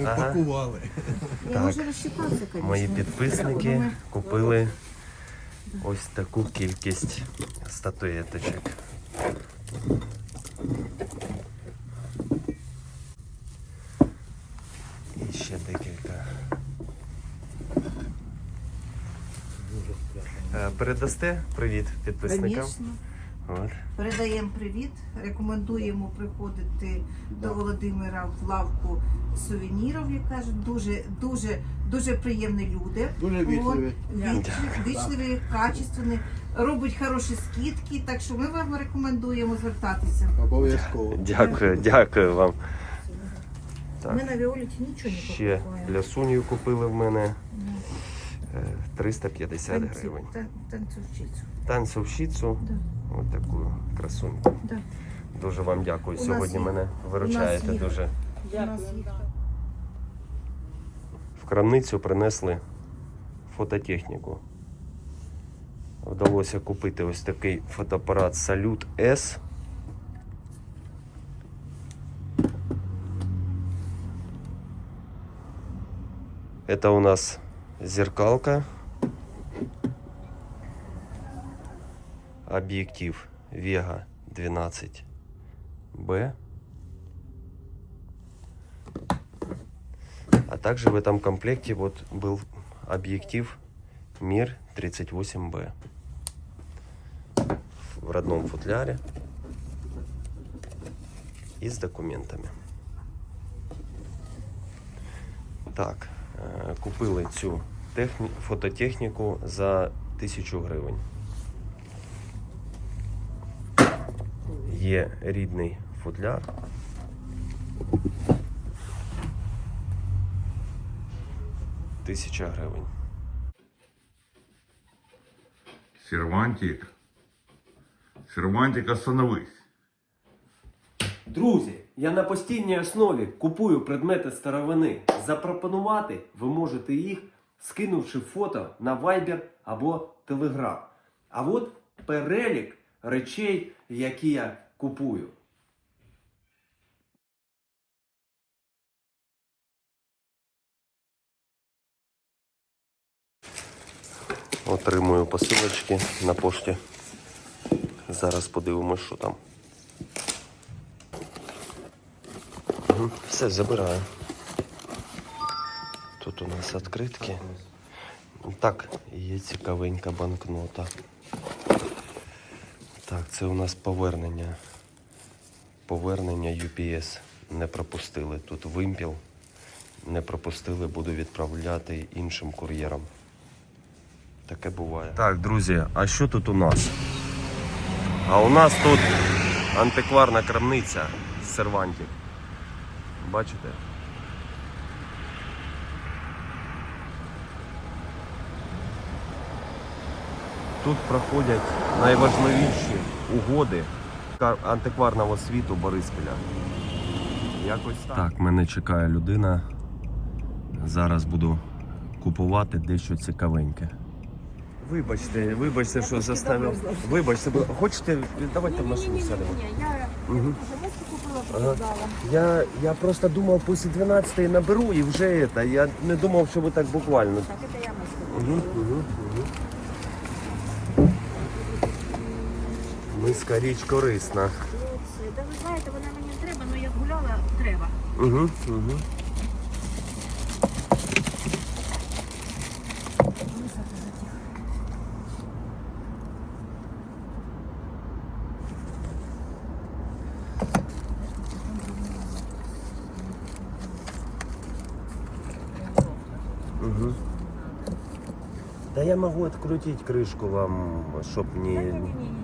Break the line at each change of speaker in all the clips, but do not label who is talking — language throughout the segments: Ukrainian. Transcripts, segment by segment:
Ми
Ага.
пакували.
Я
Так.
можу розчитатися, звісно.
Мої підписники купили ось таку кількість статуеточок. І ще декілька. Е, Передасте привіт підписникам.
Звісно.
От.
Передаємо привіт, рекомендуємо приходити до Володимира в лавку сувенірів, як кажуть, дуже, дуже, дуже приємні люди.
Дуже вічливі.
віч- вічливі, качественні, робить хороші скидки, так що ми вам рекомендуємо звертатися.
Обов'язково.
Дякую, дякую вам. Так.
Ми на Віоліті нічого не
Ще
покупаємо.
лясунью купили в мене е, 350
Танці-
гривень.
тан- Танцовщицю.
Танцовщицю,
Да.
Ось таку красуньку.
Да.
Дуже вам дякую.
У
Сьогодні
їх-
мене виручаєте
їх-
дуже.
Нас їх
В крамницю принесли фототехніку. Вдалося купити ось такий фотоапарат Salute S. Это у нас зеркалка. Объектив Vega 12B. А также в этом комплекте вот был объектив Мир 38B. В родном футляре и с документами. Так, е, купили цю техні... фототехніку за 1000 гривень. Є рідний футляр. Тисяча гривень.
Сервантик. Сервантик, остановись.
Друзі, я на постійній основі купую предмети старовини. Запропонувати ви можете їх, скинувши фото на Viber або Telegram. А от перелік речей, які я купую. Отримую посилочки на пошті. Зараз подивимось, що там. Все, забираю. Тут у нас відкритки. Так, є цікавенька банкнота. Так, це у нас повернення. Повернення UPS. Не пропустили. Тут вимпіл. Не пропустили, буду відправляти іншим кур'єром. Таке буває. Так, друзі, а що тут у нас? А у нас тут антикварна крамниця з сервантів. Бачите? Тут проходять найважливіші угоди кар- антикварного світу Бориспіля. Якось так. Так, мене чекає людина. Зараз буду купувати дещо цікавеньке. Вибачте, вибачте, що заставив. Вибачте, бо- хочете, давайте в машину сядемо.
Я
Мгм.
купила,
Ага. Я, я просто думав, після 12 наберу і вже це. Я не думав, що ви так буквально.
Так, це я
угу, угу. Миска річ корисна.
Це, Та ви знаєте, вона мені не треба, але як гуляла, треба.
Угу, угу. Угу. Да я могу открутить крышку вам, чтоб
Та
не...
ні-ні-ні, це...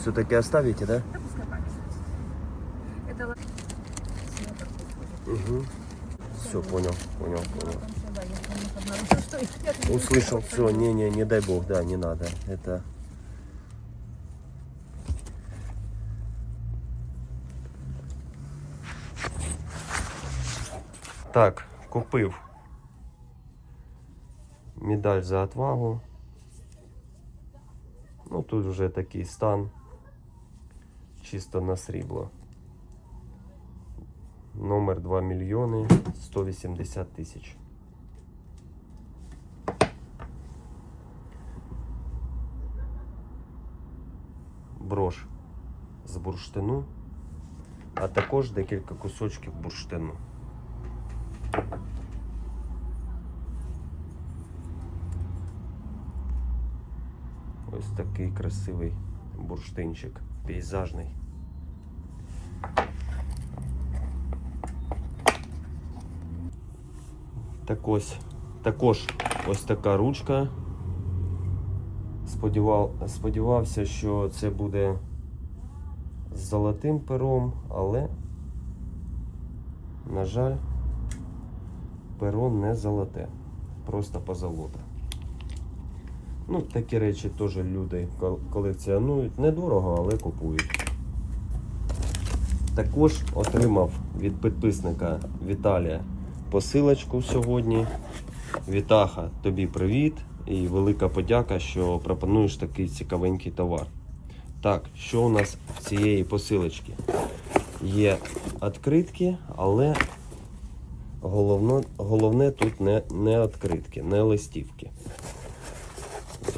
Все-таки оставите, да?
Та пускай пам'ять. Это ла-
Угу. Все, понял, понял, понял.
Там ще, да, я помню, обнаружила, що я тут
Услышал, все, не-не, не дай бог, да, не надо. Это... Так, купив медаль за отвагу. Ну, тут вже такий стан. Чисто на срібло. Номер 2 мільйони 180 тисяч. Брош з бурштину, а також декілька кусочків бурштину. Ось такий красивий бурштинчик, пейзажний. Так ось, також ось така ручка. Сподівав, сподівався, що це буде з золотим пером, але, на жаль, перо не золоте, просто позолота. Ну, такі речі теж люди колекціонують. Недорого, але купують. Також отримав від підписника Віталія посилочку сьогодні. Вітаха, тобі привіт і велика подяка, що пропонуєш такий цікавенький товар. Так, що у нас в цієї посилочки? Є відкритки, але головне, головне тут не, не відкритки, не листівки.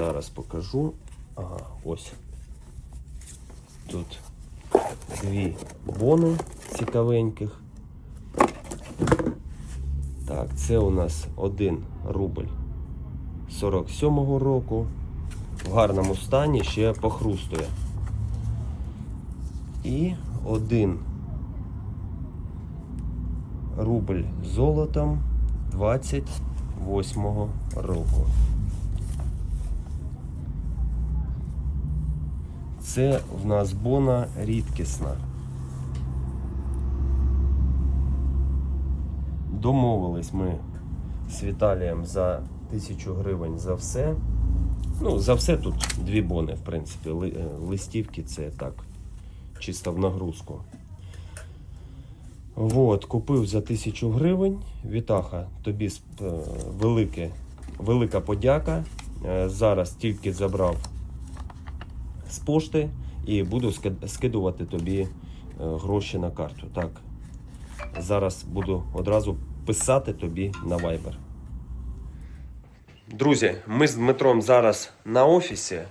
Зараз покажу. Ага, ось. Тут дві бони цікавеньких. Так, це у нас 1 рубль 47-го року. В гарному стані ще похрустує. І 1 рубль золотом 28-го року. Це в нас бона рідкісна. Домовились ми з Віталієм за тисячу гривень за все. Ну, за все тут дві бони, в принципі. Е, Листівки це так, чисто в нагрузку. Вот, купив за тисячу гривень. Вітаха, тобі е, велике, велика подяка. Е, Зараз тільки забрав з пошти і буду скидувати тобі е, гроші на карту. Так, зараз буду одразу писати тобі на Viber. Друзі, ми з Дмитром зараз на офісі.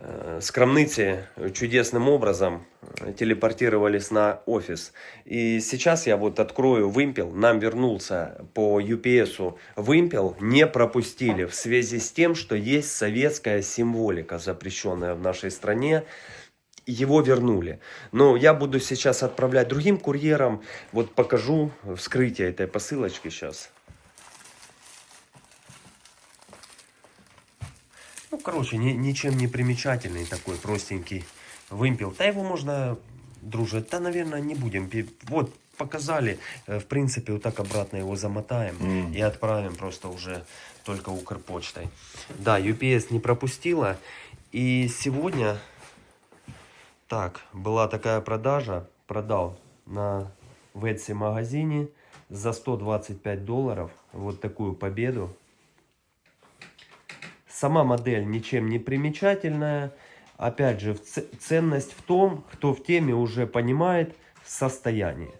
Е, С крамницы чудесным образом э, телепортировались на офис. И сейчас я вот открою вымпел. Нам вернулся по UPS вымпел. Не пропустили в связи с тем, что есть советская символика, запрещенная в нашей стране. Его вернули. Но я буду сейчас отправлять другим курьерам. Вот покажу вскрытие этой посылочки сейчас. Ну, короче, ни- ничем не примечательный такой простенький вымпел. Да его можно, друже, да, наверное, не будем. Вот, показали. Э, В принципе, вот так обратно его замотаем
Мгм.
и отправим просто уже только Укрпочтой. Да, UPS не пропустила. И сегодня, так, была такая продажа. Продал на Ветси магазине за 125 долларов вот такую победу. Сама модель ничем не примечательная. Опять же, ценность в том, кто в теме уже понимает состояние.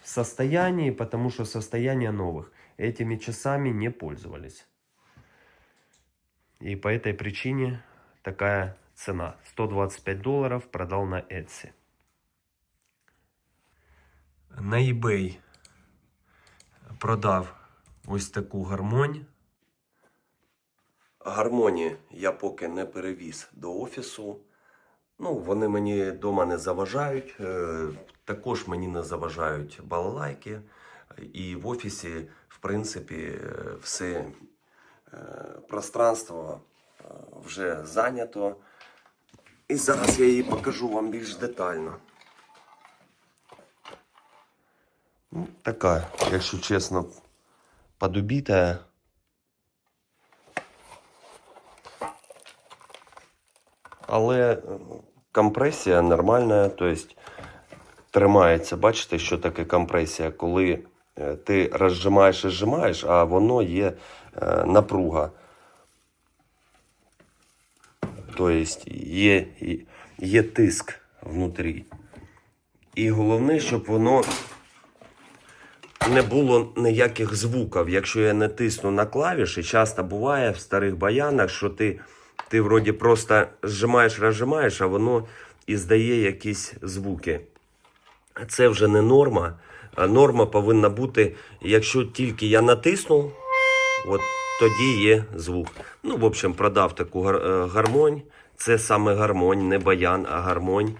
В состоянии, потому что состояние новых. Этими часами не пользовались. И по этой причине такая цена. 125 долларов продал на Etsy. На eBay продав ось таку гармонь. Гармоні я поки не перевіз до офісу. Ну, вони мені вдома не заважають. Е, Також мені не заважають балалайки. І в офісі, в принципі, е, все е, пространство вже зайнято. І зараз я її покажу вам більш детально. Ну, така, якщо чесно, подубітая. Але компресія нормальна, тобто тримається. Бачите, що таке компресія, коли е, ти розжимаєш і зжимаєш, а воно є е, напруга. Тобто є, є тиск внутрі. І головне, щоб воно не було ніяких звуків. Якщо я не тисну на клавіші, часто буває в старих баянах, що ти, ти вроді просто зжимаєш, розжимаєш, а воно і здає якісь звуки. Це вже не норма. Норма повинна бути, якщо тільки я натиснув, от тоді є звук. Ну, в общем, продав таку е, гармонь. Це саме гармонь, не баян, а гармонь.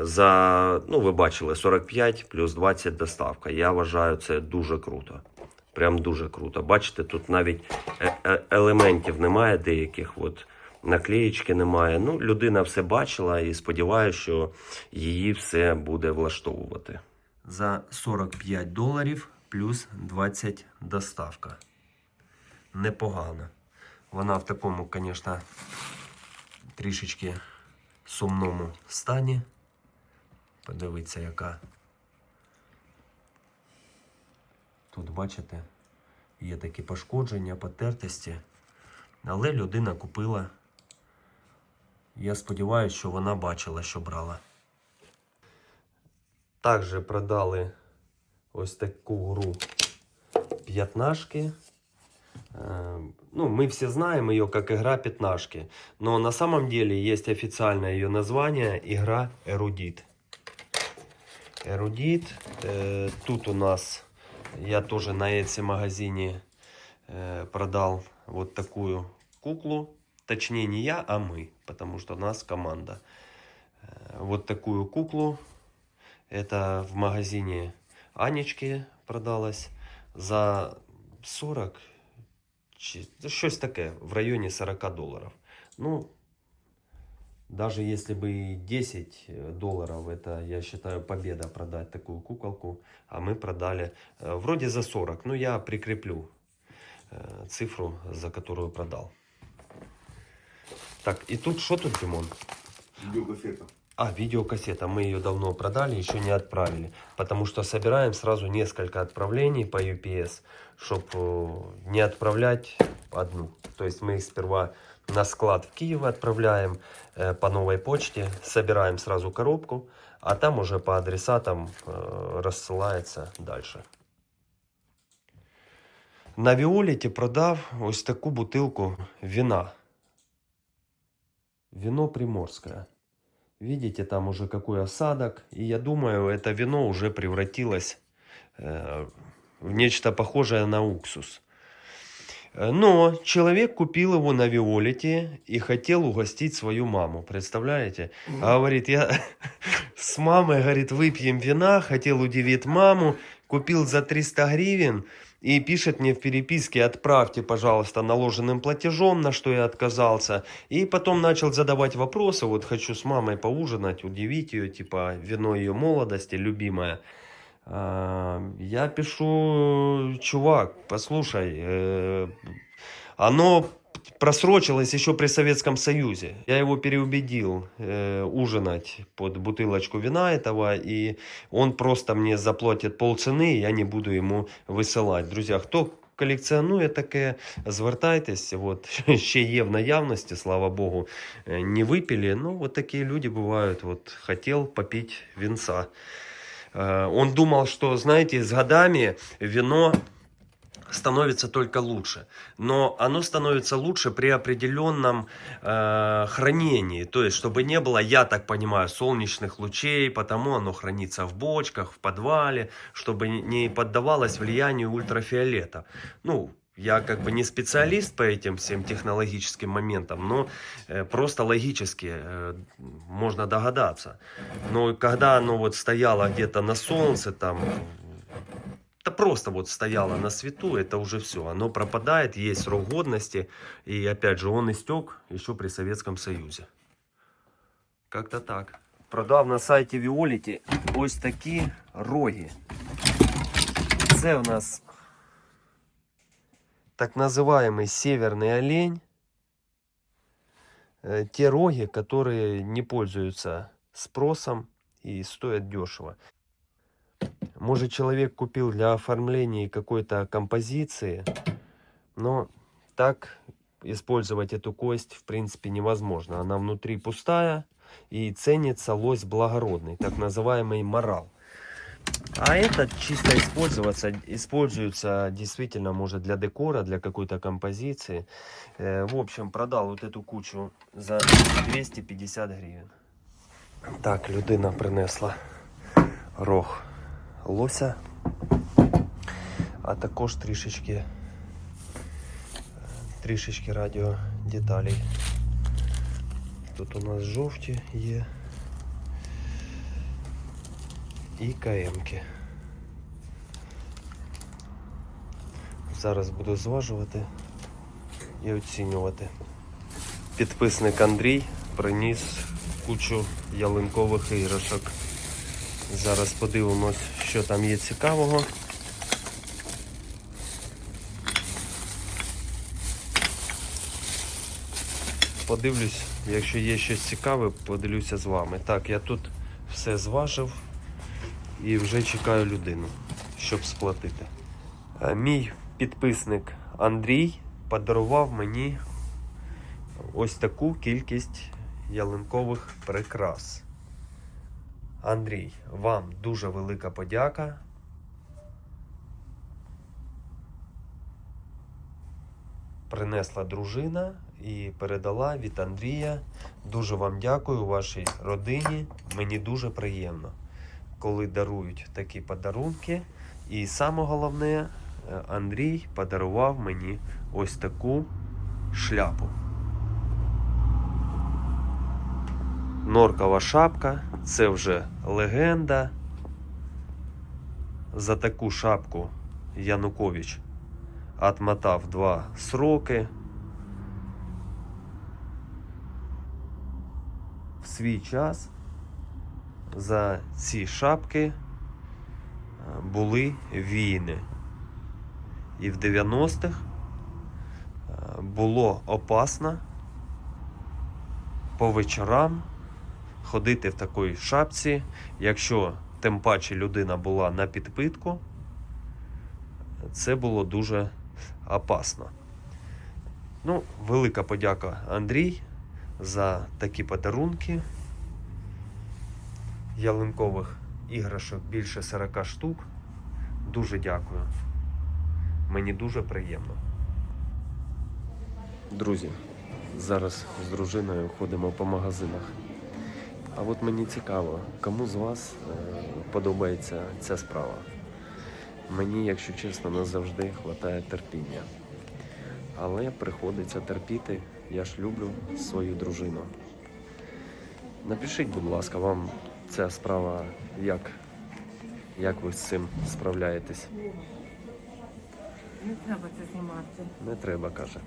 За, ну, ви бачили, 45 плюс 20 доставка. Я вважаю, це дуже круто. Прям дуже круто. Бачите, тут навіть е- е- елементів немає деяких. От, наклеєчки немає. Ну, людина все бачила і сподіваюся, що її все буде влаштовувати. За 45 доларів плюс 20 доставка. Непогано. Вона в такому, звісно, трішечки сумному стані. Подивіться, яка. Тут, бачите, є такі пошкодження, потертості. Але людина купила. Я сподіваюся, що вона бачила, що брала. Також продали ось таку гру п'ятнашки. Э, Ну, мы все знаем ее как игра пятнашки. Но на самом деле есть официальное ее название игра Эрудит. Эрудит. Э, Тут у нас я тоже на этом магазине э, продал вот такую куклу. Точнее не я, а мы, потому что у нас команда. Э, Вот такую куклу. Это в магазине Анечки продалась за 40 чи ну, щось таке в районі 40 доларів. Ну, даже если бы и 10 долларов, это, я считаю, победа продать такую куколку. А мы продали э, вроде за 40. Ну, я прикреплю э, цифру, за которую продал. Так, и тут что тут, Димон?
Видеокассета.
А, видеокассета. Мы ее давно продали, еще не отправили. Потому что собираем сразу несколько отправлений по UPS, чтобы не отправлять одну. То есть мы их сперва на склад в Киев отправляем э, по новой почте, собираем сразу коробку, а там уже по адресатам э, рассылается дальше. На Віоліті продав ось таку бутилку вина. Вино приморское. Видите, там уже какой осадок. И я думаю, это вино уже превратилось э, в нечто похожее на уксус. Э, Но человек купил его на Виолете и хотел угостить свою маму. Представляете? А говорит, я с мамой, говорит, выпьем вина, хотел удивить маму, купил за 300 гривен и пишет мне в переписке, отправьте, пожалуйста, наложенным платежом, на что я отказался. И потом начал задавать вопросы, вот хочу с мамой поужинать, удивить ее, типа вино ее молодости, любимое. А, Я пишу, чувак, послушай, э, оно просрочилось еще при Советском Союзе. Я его переубедил э, ужинать под бутылочку вина этого, и он просто мне заплатит полцены, и я не буду ему висилати. Друзі, хто колекціонує таке, звертайтесь. От, ще є в наявності, слава Богу, е, не випили. Ну, вот такие люди бывают. Вот, хотел попить винца. Э, Он думал, что, знаете, с годами вино становится только лучше. Но оно становится лучше при определенном э, хранении. То есть, чтобы не было, я так понимаю, солнечных лучей, потому оно хранится в бочках, в подвале, чтобы не- поддавалось влиянию ультрафиолета. Ну, я как бы не специалист по этим всем технологическим моментам, но э, просто логически э, можно догадаться. Но когда оно вот стояло где-то на солнце, там, да просто вот стояло на свету, это уже все. Оно пропадает, есть срок годности. И опять же, он истек еще при Советском Союзе. Как-то так. Продав на сайті Віоліті ось такі роги. Це у нас так называемый северный олень. Э, Те роги, которые не пользуются спросом и стоят дешево. Может, человек купил для оформления какой-то композиции, но так использовать эту кость в принципе невозможно. Она внутри пустая, и ценится лось благородный, так называемый морал. А этот чисто использоваться, используется действительно, может, для декора, для какой-то композиции. Э, в общем, продал вот эту кучу за 250 гривен. Так, людина принесла рог лося, а також трішечки, трішечки радіодеталей. Тут у нас жовті є і КМки. Зараз буду зважувати і оцінювати. Підписник Андрій приніс кучу ялинкових іграшок. Зараз подивимось, що там є цікавого. Подивлюсь, якщо є щось цікаве, поділюся з вами. Так, я тут все зважив і вже чекаю людину, щоб сплатити. Е, Мій підписник Андрій подарував мені ось таку кількість ялинкових прикрас. Андрій, вам дуже велика подяка. Принесла дружина і передала від Андрія. Дуже вам дякую вашій родині. Мені дуже приємно, коли дарують такі подарунки. І саме головне, е, Андрій подарував мені ось таку шляпу. Норкова шапка це вже легенда. За таку шапку Янукович отмотав два сроки. В свій час за ці шапки е, були війни. І в 90-х е, було опасно по вечорам ходити в такій шапці, якщо тим паче людина була на підпитку, це було дуже опасно. Ну, велика подяка Андрій за такі подарунки. Ялинкових іграшок більше 40 штук. Дуже дякую. Мені дуже приємно. Друзі, зараз з дружиною ходимо по магазинах. А от мені цікаво, кому з вас е, подобається ця справа. Мені, якщо чесно, не завжди вистачає терпіння. Але приходиться терпіти. Я ж люблю свою дружину. Напишіть, будь ласка, вам ця справа як? Як ви з цим справляєтесь?
Не треба це знімати.
Не треба, каже.